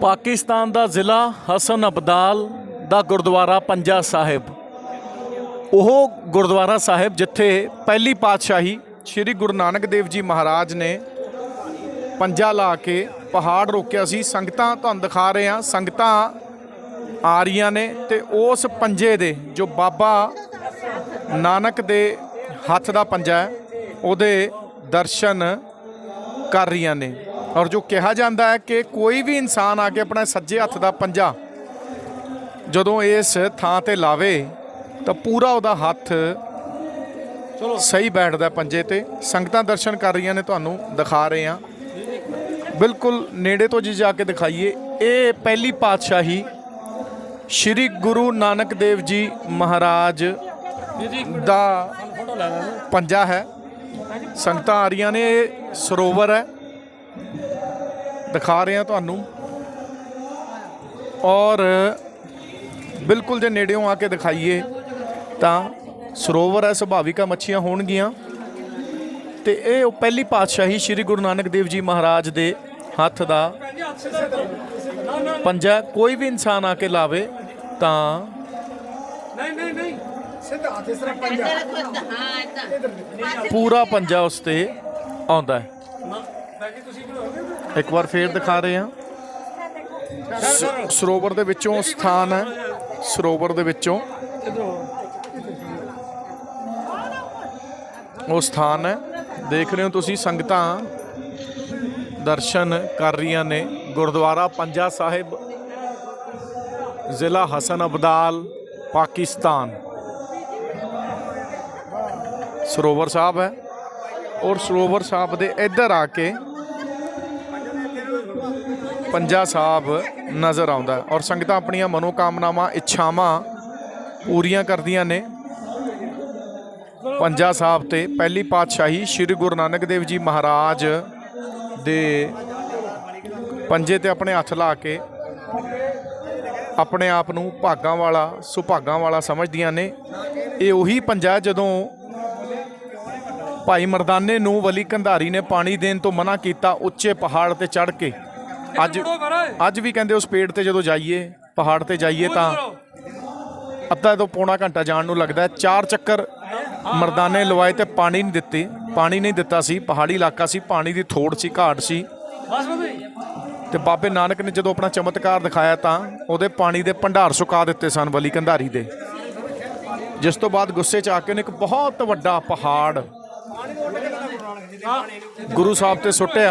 ਪਾਕਿਸਤਾਨ ਦਾ ਜ਼ਿਲ੍ਹਾ ਹਸਨ ਅਬਦਾਲ ਦਾ ਗੁਰਦੁਆਰਾ ਪੰਜਾ ਸਾਹਿਬ। ਉਹ ਗੁਰਦੁਆਰਾ ਸਾਹਿਬ ਜਿੱਥੇ ਪਹਿਲੀ ਪਾਤਸ਼ਾਹੀ ਸ੍ਰੀ ਗੁਰੂ ਨਾਨਕ ਦੇਵ ਜੀ ਮਹਾਰਾਜ ਨੇ ਪੰਜਾ ਲਾ ਕੇ ਪਹਾੜ ਰੋਕਿਆ ਸੀ। ਸੰਗਤਾਂ ਤੁਹਾਨੂੰ ਦਿਖਾ ਰਹੇ ਹਾਂ, ਸੰਗਤਾਂ ਆ ਰਹੀਆਂ ਨੇ ਤੇ ਉਸ ਪੰਜੇ ਦੇ ਜੋ ਬਾਬਾ ਨਾਨਕ ਦੇ ਹੱਥ ਦਾ ਪੰਜਾ ਹੈ, ਉਹਦੇ ਦਰਸ਼ਨ ਕਰ ਰਹੀਆਂ ਨੇ। ਔਰ ਜੋ ਕਿਹਾ ਜਾਂਦਾ ਹੈ ਕਿ ਕੋਈ ਵੀ ਇਨਸਾਨ ਆ ਕੇ ਆਪਣਾ ਸੱਜੇ ਹੱਥ ਦਾ ਪੰਜਾ ਜਦੋਂ ਇਸ ਥਾਂ ਤੇ ਲਾਵੇ ਤਾਂ ਪੂਰਾ ਉਹਦਾ ਹੱਥ ਚਲੋ। ਸਹੀ ਬੈਠਦਾ ਪੰਜੇ ਤੇ। ਸੰਗਤਾਂ ਦਰਸ਼ਨ ਕਰ ਰਹੀਆਂ ਨੇ ਤੁਹਾਨੂੰ ਦਿਖਾ ਰਹੇ ਹਾਂ। ਬਿਲਕੁਲ ਨੇੜੇ ਤੋਂ ਜੀ ਜਾ ਕੇ ਦਿਖਾਈਏ। ਇਹ ਪਹਿਲੀ ਪਾਤਸ਼ਾਹੀ ਸ਼੍ਰੀ ਗੁਰੂ ਨਾਨਕ ਦੇਵ ਜੀ ਮਹਾਰਾਜ ਦਾ ਪੰਜਾ ਹੈ। ਸੰਗਤਾਂ ਆ ਰਹੀਆਂ ਨੇ ਇਹ ਸਰੋਵਰ ਹੈ। ਦਿਖਾ ਰਹੇ ਹਾਂ ਤੁਹਾਨੂੰ। ਔਰ ਬਿਲਕੁਲ ਜੇ ਨੇੜਿਓਂ ਆ ਕੇ ਦਿਖਾਈਏ ਤਾਂ ਸਰੋਵਰ ਹੈ, ਸੁਭਾਵਿਕਾ ਮੱਛੀਆਂ ਹੋਣਗੀਆਂ। ਤੇ ਇਹ ਉਹ ਪਹਿਲੀ ਪਾਤਸ਼ਾਹੀ ਸ੍ਰੀ ਗੁਰੂ ਨਾਨਕ ਦੇਵ ਜੀ ਮਹਾਰਾਜ ਦੇ ਹੱਥ ਦਾ ਪੰਜਾ। ਕੋਈ ਵੀ ਇਨਸਾਨ ਆ ਕੇ ਲਾਵੇ ਤਾਂ ਪੂਰਾ ਪੰਜਾ ਉਸ ਤੇ ਆਉਂਦਾ ਹੈ। ਬਾਕੀ ਤੁਸੀਂ ਬਣਾਓਗੇ ਇੱਕ ਵਾਰ ਫੇਰ ਦਿਖਾ ਰਹੇ ਹਾਂ। ਸਰੋਵਰ ਦੇ ਵਿੱਚੋਂ ਸਥਾਨ ਹੈ। ਸਰੋਵਰ ਦੇ ਵਿੱਚੋਂ ਉਹ ਸਥਾਨ ਹੈ। ਦੇਖ ਰਹੇ ਹੋ ਤੁਸੀਂ ਸੰਗਤਾਂ ਦਰਸ਼ਨ ਕਰ ਰਹੀਆਂ ਨੇ। ਗੁਰਦੁਆਰਾ ਪੰਜਾ ਸਾਹਿਬ ਜ਼ਿਲ੍ਹਾ ਹਸਨ ਅਬਦਾਲ ਪਾਕਿਸਤਾਨ। ਸਰੋਵਰ ਸਾਹਿਬ ਹੈ। ਔਰ ਸਰੋਵਰ ਸਾਹਿਬ ਦੇ ਇੱਧਰ ਆ ਕੇ ਪੰਜਾ ਸਾਹਿਬ ਨਜ਼ਰ ਆਉਂਦਾ ਔਰ ਸੰਗਤਾਂ ਆਪਣੀਆਂ ਮਨੋਕਾਮਨਾਵਾਂ, ਇੱਛਾਵਾਂ ਪੂਰੀਆਂ ਕਰਦੀਆਂ ਨੇ। ਪੰਜਾ ਸਾਹਿਬ ਤੇ ਪਹਿਲੀ ਪਾਤਸ਼ਾਹੀ ਸ੍ਰੀ ਗੁਰੂ ਨਾਨਕ ਦੇਵ ਜੀ ਮਹਾਰਾਜ ਦੇ ਪੰਜੇ ਤੇ ਆਪਣੇ ਹੱਥ ਲਾ ਕੇ ਆਪਣੇ ਆਪ ਨੂੰ ਭਾਗਾਂ ਵਾਲਾ, ਸੁਭਾਗਾਂ ਵਾਲਾ ਸਮਝਦੀਆਂ ਨੇ। ਇਹ ਉਹੀ ਪੰਜਾ ਜਦੋਂ ਭਾਈ ਮਰਦਾਨੇ ਨੂੰ ਵਲੀ ਕੰਧਾਰੀ ਨੇ ਪਾਣੀ ਦੇਣ ਤੋਂ ਮਨਾ ਕੀਤਾ ਉੱਚੇ ਪਹਾੜ ਤੇ ਚੜ੍ਹ ਕੇ। ਅੱਜ ਅੱਜ ਵੀ ਕਹਿੰਦੇ ਉਸ ਪੇੜ ਤੇ ਜਦੋਂ ਜਾਈਏ ਪਹਾੜ ਤੇ ਜਾਈਏ ਤਾਂ ਅੱਧਾ ਤੋਂ ਪੌਣਾ ਘੰਟਾ ਜਾਣ ਨੂੰ ਲੱਗਦਾ। ਚਾਰ ਚੱਕਰ ਮਰਦਾਨੇ ਲਵਾਏ ਤੇ ਪਾਣੀ ਨਹੀਂ ਦਿੱਤੇ। ਪਾਣੀ ਨਹੀਂ ਦਿੱਤਾ ਸੀ ਪਹਾੜੀ ਇਲਾਕਾ ਸੀ ਪਾਣੀ ਦੀ ਥੋੜ ਸੀ ਘਾਟ ਸੀ। ਤੇ ਬਾਬੇ ਨਾਨਕ ਨੇ ਜਦੋਂ ਆਪਣਾ ਚਮਤਕਾਰ ਦਿਖਾਇਆ ਤਾਂ ਉਹਦੇ ਪਾਣੀ ਦੇ ਭੰਡਾਰ ਸੁਕਾ ਦਿੱਤੇ ਸਨ ਵਲੀ ਕੰਧਾਰੀ ਦੇ। ਜਿਸ ਤੋਂ ਬਾਅਦ ਗੁੱਸੇ 'ਚ ਆ ਕੇ ਉਹਨੇ ਇੱਕ ਬਹੁਤ ਵੱਡਾ ਪਹਾੜ ਗੁਰੂ ਸਾਹਿਬ ਤੇ ਸੁੱਟਿਆ।